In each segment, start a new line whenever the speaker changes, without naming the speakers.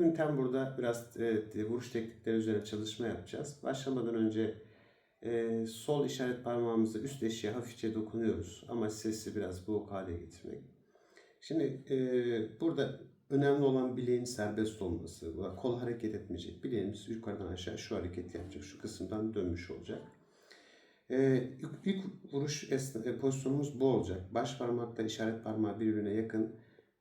yöntem burada biraz e, vuruş teknikleri üzerine çalışma yapacağız. Başlamadan önce e, sol işaret parmağımızı üst eşiğe hafifçe dokunuyoruz. Ama sesi biraz boğuk hale getirmek. Şimdi e, burada önemli olan bileğin serbest olması. Kol hareket etmeyecek. Bileğimiz yukarıdan aşağı şu hareket yapacak. Şu kısımdan dönmüş olacak. E, ilk, ilk vuruş esna- e, pozisyonumuz bu olacak. Baş parmakla işaret parmağı birbirine yakın.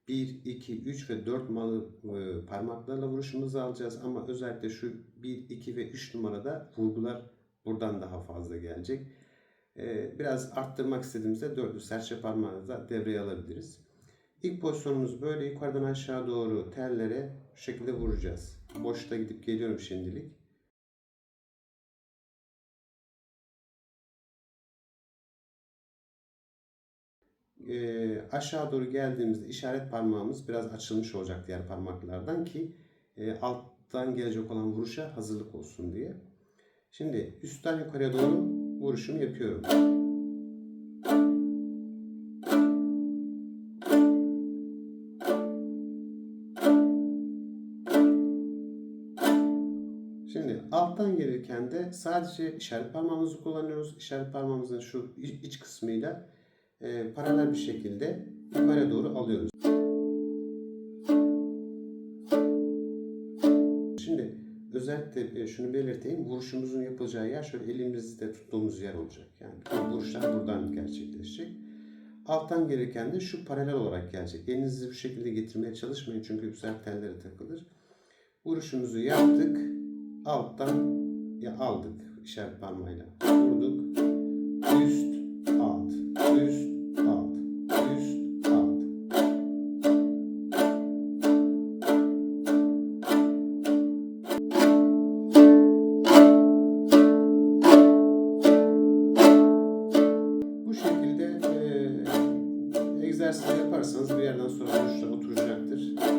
1, 2, 3 ve 4 numaralı e, parmaklarla vuruşumuzu alacağız ama özellikle şu 1, 2 ve 3 numarada vurgular buradan daha fazla gelecek. E, biraz arttırmak istediğimizde 4 serçe parmağını da devreye alabiliriz. İlk pozisyonumuz böyle yukarıdan aşağı doğru tellere şu şekilde vuracağız. Boşta gidip geliyorum şimdilik. E, aşağı doğru geldiğimizde işaret parmağımız biraz açılmış olacak diğer parmaklardan ki e, alttan gelecek olan vuruşa hazırlık olsun diye. Şimdi üstten yukarıya doğru vuruşumu yapıyorum. Şimdi alttan gelirken de sadece işaret parmağımızı kullanıyoruz. İşaret parmağımızın şu iç kısmıyla e, paralel bir şekilde yukarı doğru alıyoruz. Şimdi özellikle e, şunu belirteyim. Vuruşumuzun yapılacağı yer şöyle elimizde tuttuğumuz yer olacak. Yani bütün vuruşlar buradan gerçekleşecek. Alttan gelirken de şu paralel olarak gelecek. Elinizi bu şekilde getirmeye çalışmayın çünkü güzel tellere takılır. Vuruşumuzu yaptık. Alttan ya aldık işaret parmağıyla. Vurduk. Egzersiz yaparsanız bir yerden sonra vuruşlar oturacaktır.